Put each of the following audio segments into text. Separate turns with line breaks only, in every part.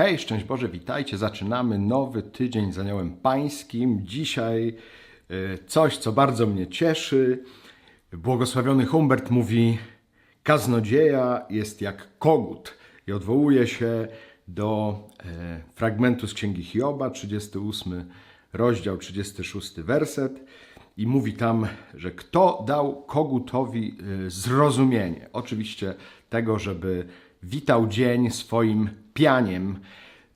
Hej, szczęść Boże, witajcie. Zaczynamy nowy tydzień z Aniołem Pańskim. Dzisiaj e, coś, co bardzo mnie cieszy. Błogosławiony Humbert mówi: Kaznodzieja jest jak kogut i odwołuje się do e, fragmentu z Księgi Hioba, 38 rozdział, 36 werset. I mówi tam, że kto dał kogutowi y, zrozumienie, oczywiście tego, żeby witał dzień swoim pianiem.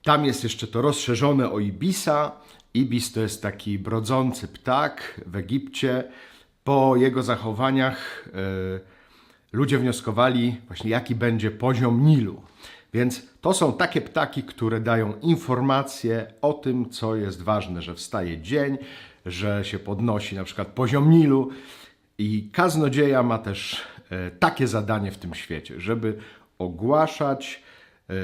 Tam jest jeszcze to rozszerzone o ibisa. Ibis to jest taki brodzący ptak w Egipcie. Po jego zachowaniach y, ludzie wnioskowali właśnie jaki będzie poziom Nilu. Więc to są takie ptaki, które dają informacje o tym, co jest ważne, że wstaje dzień, że się podnosi na przykład poziom Nilu. I kaznodzieja ma też e, takie zadanie w tym świecie, żeby ogłaszać e,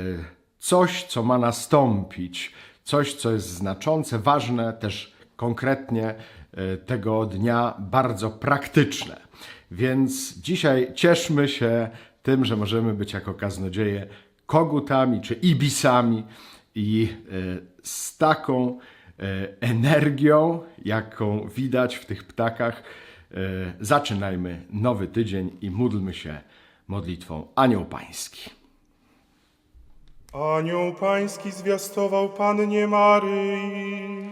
coś, co ma nastąpić, coś, co jest znaczące, ważne, też konkretnie e, tego dnia bardzo praktyczne. Więc dzisiaj cieszmy się tym, że możemy być jako kaznodzieje kogutami czy ibisami i e, z taką e, energią, jaką widać w tych ptakach, e, zaczynajmy nowy tydzień i módlmy się modlitwą Anioł Pański.
Anioł pański zwiastował Pannie Maryi.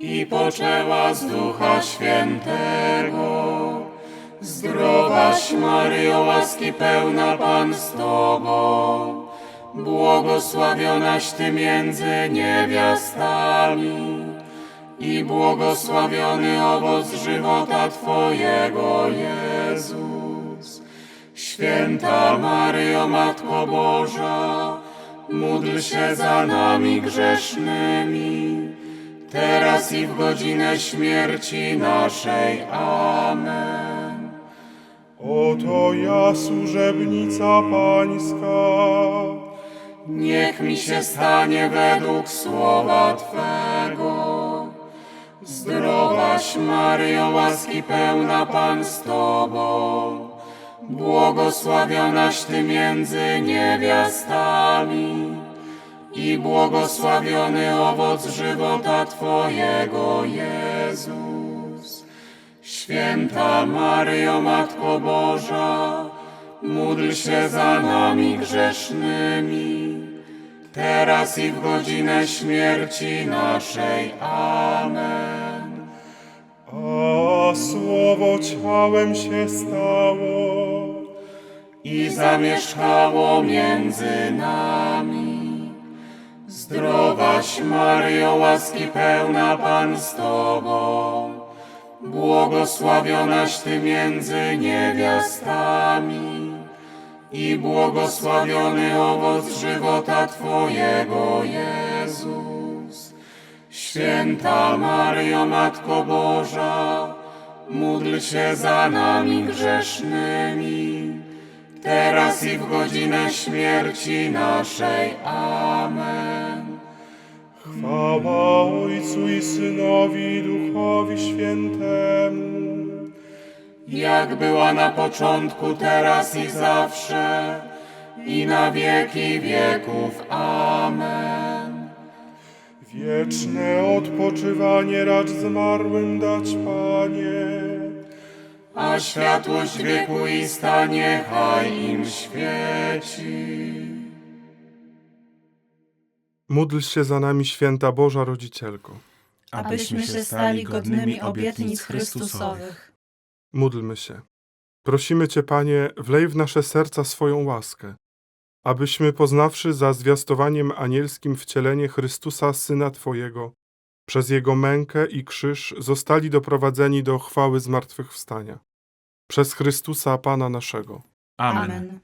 i poczęła z Ducha Świętego. Zdrowaś Maryjo, łaski pełna Pan z Tobą, błogosławionaś Ty między niewiastami i błogosławiony owoc żywota Twojego, Jezus. Święta Maryjo, Matko Boża, módl się za nami grzesznymi, teraz i w godzinę śmierci naszej. Amen.
Oto ja, służebnica pańska.
Niech mi się stanie według słowa Twego. Zdrowaś Maryjo, łaski pełna Pan z Tobą, błogosławionaś Ty między niewiastami i błogosławiony owoc żywota Twojego, Jezus. Święta Maryjo, Matko Boża, módl się za nami grzesznymi, teraz i w godzinę śmierci naszej. Amen.
A słowo ciałem się stało.
i zamieszkało między nami. Zdrowaś Maryjo, łaski pełna Pan z Tobą, błogosławionaś Ty między niewiastami i błogosławiony owoc żywota Twojego, Jezus. Święta Maryjo, Matko Boża, módl się za nami grzesznymi, teraz i w godzinę śmierci naszej. Amen.
Chwała Ojcu i Synowi i Duchowi Świętemu.
Jak była na początku, teraz i zawsze, i na wieki wieków. Amen.
Wieczne odpoczywanie racz zmarłym dać, Panie.
A światłość wieku i niechaj im świeci.
Módl się za nami, święta Boża Rodzicielko.
abyśmy się stali godnymi obietnic Chrystusowych.
Módlmy się. Prosimy Cię, Panie, wlej w nasze serca swoją łaskę, abyśmy poznawszy za zwiastowaniem anielskim wcielenie Chrystusa, Syna Twojego, przez Jego mękę i krzyż zostali doprowadzeni do chwały zmartwychwstania. Przez Chrystusa, Pana naszego.
Amen.